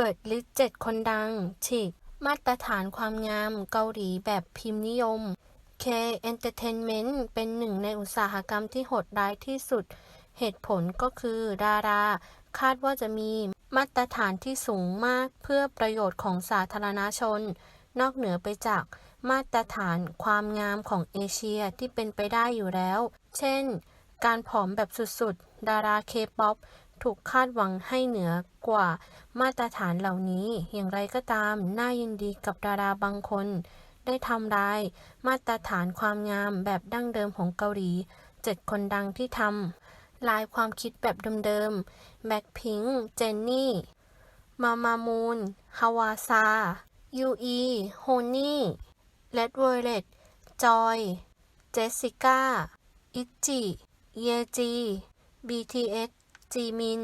เปิดลิสต์7คนดัง ฉีก มาตรฐานความงามเกาหลีแบบพิมพ์นิยม K Entertainment เป็นหนึ่งในอุตสาหกรรมที่โหดร้ายที่สุด เหตุผลก็คือดารา คาดว่าจะมีมาตรฐานที่สูงมากเพื่อประโยชน์ของสาธารณชน นอกเหนือไปจากมาตรฐานความงามของเอเชียที่เป็นไปได้อยู่แล้ว เช่น การผอมแบบสุดๆ ดาราเคป๊อป ถูกคาดหวังให้เหนือกว่ามาตรฐานเหล่านี้ อย่างไรก็ตาม น่ายินดีกับดาราบางคน ได้ทำลายมาตรฐานความงามแบบดั้งเดิมของเกาหลี เจ็ดคนดังที่ทำลายความคิดแบบเดิมๆแบ็คพิงเจนนี่ มามามูนฮาวาซา ยูอี โฮนี่เลดเวอร์เลตจอย เจสสิก้า อิจิ เยจี BTS จีมิน